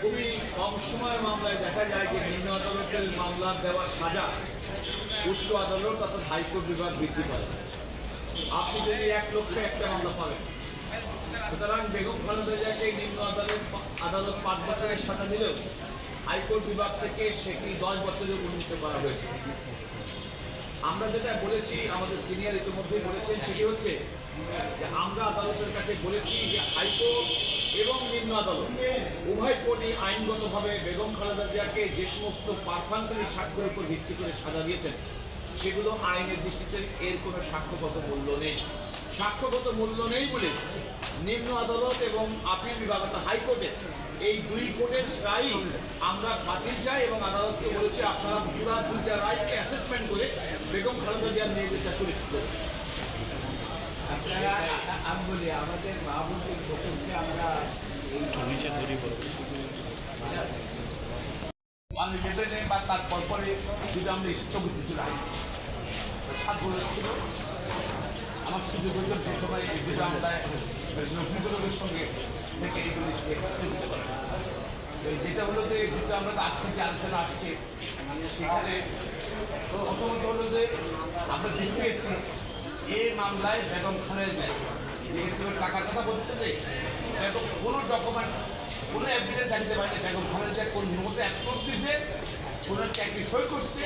খুবই কম সময়ের মামলায় দেখা যায় যে নিম্ন আদালতের মামলা দেওয়া সাজা উচ্চ আদালত অর্থাৎ হাইকোর্ট বিভাগ বৃদ্ধি করে। আপনি যদি এক লক্ষ একটা মামলা পাবেন, সুতরাং বেগম খালেদা জিয়াকে নিম্ন আদালত আদালত পাঁচ বছরের সাজা দিলেও হাইকোর্ট বিভাগ থেকে সেটি দশ বছরে উন্নীত করা হয়েছে। আমরা যেটা বলেছি, আমাদের সিনিয়র ইতিমধ্যেই বলেছেন, সেটি হচ্ছে যে আমরা আদালতের কাছে বলেছি যে হাইকোর্ট এবং নিম্ন আদালত উভয় কোর্টই আইনগতভাবে বেগম খালেদা জিয়াকে যে সমস্ত পারফানকারী সাক্ষ্যের উপর ভিত্তি করে সাজা দিয়েছেন, সেগুলো আইনের দৃষ্টিতে এর কোনো সাক্ষ্যগত মূল্য নেই। সাক্ষ্যগত মূল্য নেই বলে নিম্ন আদালত এবং আপিল বিভাগ অর্থাৎ হাইকোর্টে এই দুই কোর্টের রায় আমরা বাতিল চাই এবং আদালতকে বলেছে আপনারা পুরা দুইটা রায়কে অ্যাসেসমেন্ট করে বেগম খালেদা জিয়ার নিয়ে বিচার সুনিশ্চিত আপনারা আমি বলি আমাদের মাহবুবের আমরা এই মানে যেতে নেই বা তার পরপরে যদি আমরা স্থগিত ছিল সাত আমার সুযোগ হইল সেই সময় এই দুটো আমরা রফিকুলের সঙ্গে থেকে এইগুলো স্থগিত করা তো যেটা হলো যে যেটা আমরা আজকে যে আলোচনা আসছে সেখানে প্রথমত হলো যে আমরা দেখতে এসেছি এই মামলায় বেগম খানের যায় যেহেতু টাকার কথা বলছে যে বেগম কোনো ডকুমেন্ট কোনো এভিডেন্স দেখাতে পারেনি বেগম খালেদা জিয়া কোন নোটে অ্যাপ্রুভ দিছে কোনো চাকরি সই করছে